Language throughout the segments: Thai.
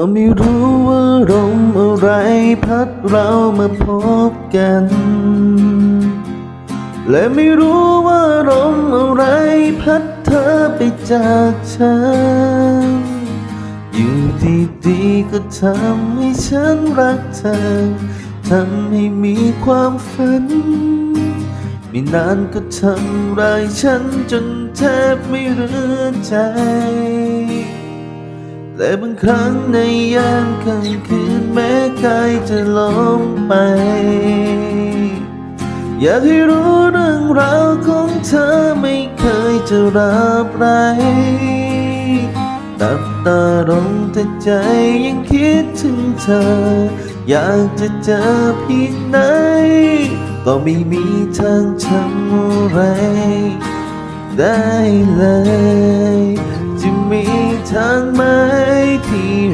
ก็ไม่รู้ว่าลมอะไรพัดเรามาพบกัน และไม่รู้ว่าลมอะไรพัดเธอไปจากฉัน อยู่ดีๆก็ทำให้ฉันรักเธอ ทำให้มีความฝัน ไม่นานก็ทำร้ายฉันจนแทบไม่เหลือใจ แต่บางครั้งในยามค่ำคืนแม้กายจะล้มไป อยากให้รู้เรื่องราวของเธอไม่เคยจะรับไรตับตาลงแต่ใจยังคิดถึงเธอ อยากจะเจอเพียงไหน ก็ไม่มีทางทำอะไรได้เลย จะมีทางไหม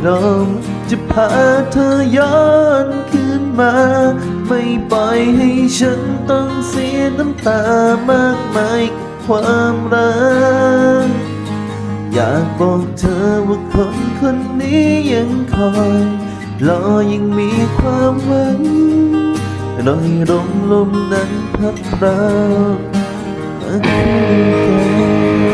ลมจะพาเธอย้อนคืนมา ไม่ปล่อยให้ฉันต้องเสียน้ำตามากมายกับความรัก อยากบอกเธอว่าคนคนนี้ยังคอยรอยังมีความหวังรอยลมลมนั้นพัดเรามาคู่จะ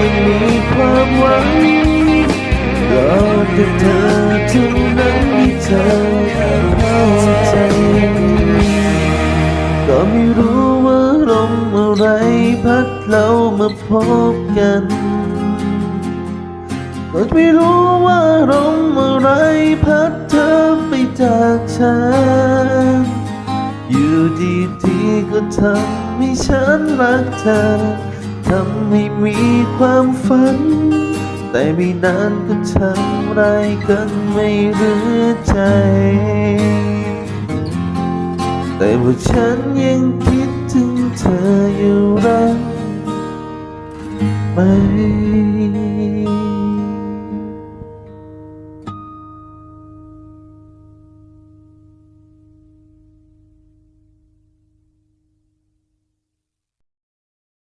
ยังมีความหวังรอแต่เธอเท่านั้นที่เธอเข้าใจก็ไม่รู้ว่าลมอะไรพัดเรามาพบกันก็ไม่รู้ว่าลมอะไรพัดเธอไปจากฉัน อยู่ดีๆก็ทำให้ฉันรักเธอ ทำให้มีความฝัน แต่ไม่นานก็ทำไรายกันไม่เหลือใจ แต่ว่าฉันยังคิดถึงเธออยู่รักไหม